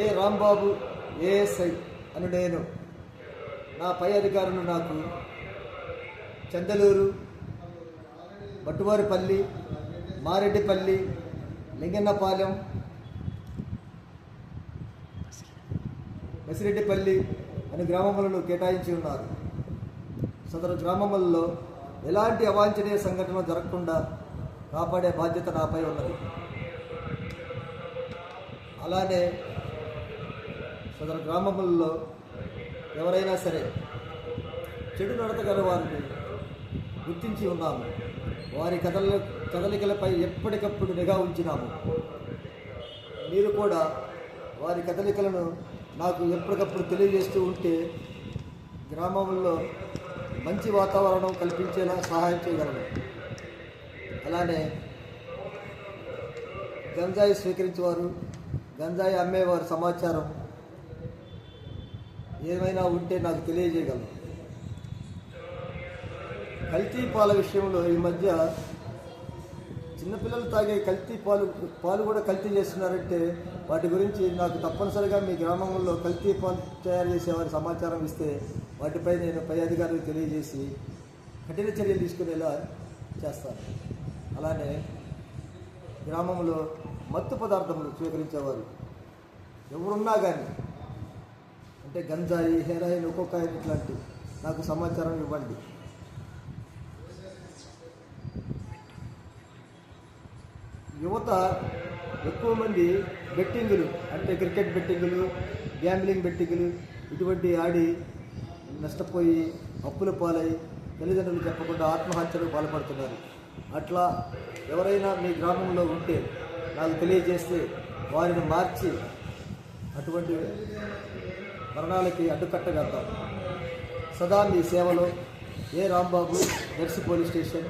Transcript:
A Rambabu ASI అని నేను నా పై అధికారులు నాకు చందలూరు బట్టువారిపల్లి మారెడ్డిపల్లి లింగన్నపాలెం మెసిరెడ్డిపల్లి అని గ్రామములను కేటాయించి ఉన్నారు. సదరు గ్రామములలో ఎలాంటి అవాంఛనీయ సంఘటన జరగకుండా కాపాడే బాధ్యత నాపై ఉన్నది. అలానే సదరు గ్రామములలో ఎవరైనా సరే చెడు నడత గల వారిని గుర్తించి ఉన్నాము. వారి కథల కదలికలపై ఎప్పటికప్పుడు నిఘా ఉంచినాము. మీరు కూడా వారి కదలికలను నాకు ఎప్పటికప్పుడు తెలియజేస్తూ ఉంటే గ్రామంలో మంచి వాతావరణం కల్పించేలా సహాయం చేయగలను. అలానే గంజాయి స్వీకరించేవారు గంజాయి అమ్మేవారి సమాచారం ఏమైనా ఉంటే నాకు తెలియజేయగలరు. కల్తీ పాల విషయంలో ఈ మధ్య చిన్నపిల్లలు తాగే కల్తీ పాలు పాలు కూడా కల్తీ చేస్తున్నారంటే వాటి గురించి నాకు తప్పనిసరిగా మీ గ్రామంలో కల్తీ పాలు తయారు చేసేవారి సమాచారం ఇస్తే వాటిపై నేను పై అధికారులకు తెలియజేసి కఠిన చర్యలు తీసుకునేలా చేస్తాను. అలానే గ్రామంలో మత్తు పదార్థములు స్వీకరించేవారు ఎవరున్నా కానీ అంటే గంజాయి హెరాయిన్ ఒక్కొక్క ఇట్లాంటి నాకు సమాచారం ఇవ్వండి. యువత ఎక్కువ మంది బెట్టింగులు అంటే క్రికెట్ బెట్టింగులు గ్యాంబ్లింగ్ బెట్టింగులు ఇటువంటి ఆడి నష్టపోయి అప్పుల పాలై తల్లిదండ్రులు చెప్పకుండా ఆత్మహత్యలు పాల్పడుతున్నారు. అట్లా ఎవరైనా మీ గ్రామంలో ఉంటే నాకు తెలియజేస్తే వారిని మార్చి అటువంటి మరణాలకి అడ్డుకట్టగలుగుతాం. సదా మీ సేవలో A Rambabu Darsi police station